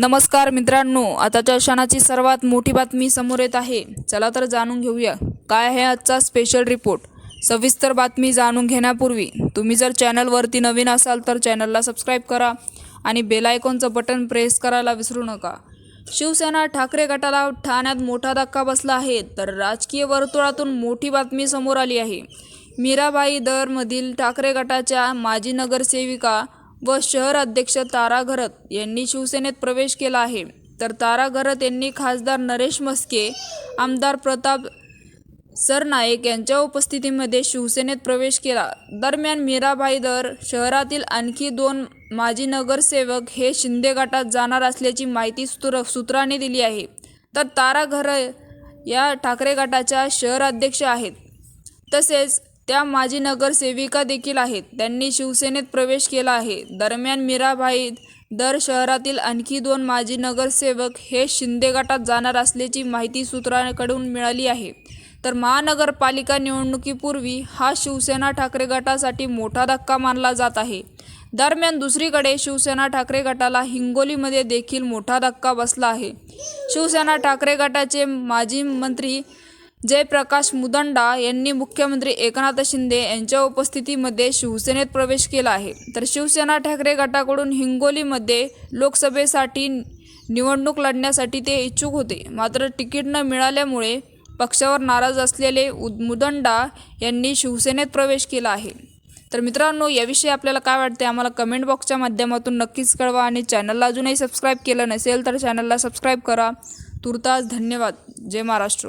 नमस्कार मित्रांनो आताच्या क्षणाची सर्वात मोठी बातमी समोर येत आहे. चला तर जाणून घेऊया. काय आहे आजचा स्पेशल रिपोर्ट सविस्तर बातमी जाणून घेण्यापूर्वी तुम्ही जर चॅनलवरती नवीन असाल तर चॅनलला सबस्क्राईब करा आणि बेलायकॉनचं बटन प्रेस करायला विसरू नका. शिवसेना ठाकरे गटाला ठाण्यात मोठा धक्का बसला आहे तर राजकीय वर्तुळातून मोठी बातमी समोर आली आहे. मीराबाई दरमधील ठाकरे गटाच्या माजी नगरसेविका व शहर अध्यक्ष तारा घरत यांनी शिवसेनेत प्रवेश केला आहे. तर तारा घरत यांनी खासदार नरेश मस्के आमदार प्रताप सरनाईक यांच्या उपस्थितीमध्ये शिवसेनेत प्रवेश केला. दरम्यान मीराबाई दर शहरातील आणखी दोन माजी नगरसेवक हे शिंदे गटात जाणार असल्याची माहिती सूत्र सूत्रांनी दिली आहे. तर तारा घर या ठाकरे गटाच्या शहर अध्यक्ष आहेत. तसेच त्या माजी नगरसेविका देखील आहेत. त्यांनी शिवसेनेत प्रवेश केला आहे. दरम्यान मीराबाई दर शहरातील आणखी दोन माजी नगरसेवक हे शिंदे गटात जाणार असल्याची माहिती सूत्रांकडून मिळाली आहे. तर महानगरपालिका निवडणुकीपूर्वी हा शिवसेना ठाकरे गटासाठी मोठा धक्का मानला जात आहे. दरम्यान दुसरीकडे शिवसेना ठाकरे गटाला हिंगोलीमध्ये देखील मोठा धक्का बसला आहे. शिवसेना ठाकरे गटाचे माजी मंत्री जयप्रकाश मुदंडा यांनी मुख्यमंत्री एकनाथ शिंदे यांच्या उपस्थितीमध्ये शिवसेनेत प्रवेश केला आहे. तर शिवसेना ठाकरे गटाकडून हिंगोलीमध्ये लोकसभेसाठी निवडणूक लढण्यासाठी ते इच्छुक होते. मात्र तिकीट न मिळाल्यामुळे पक्षावर नाराज असलेले उद मुदंडा यांनी शिवसेनेत प्रवेश केला आहे. तर मित्रांनो याविषयी आपल्याला काय वाटते आम्हाला कमेंट बॉक्सच्या माध्यमातून नक्कीच कळवा आणि चॅनलला अजूनही सबस्क्राईब केलं नसेल तर चॅनलला सबस्क्राईब करा. तुर्तास धन्यवाद. जय महाराष्ट्र.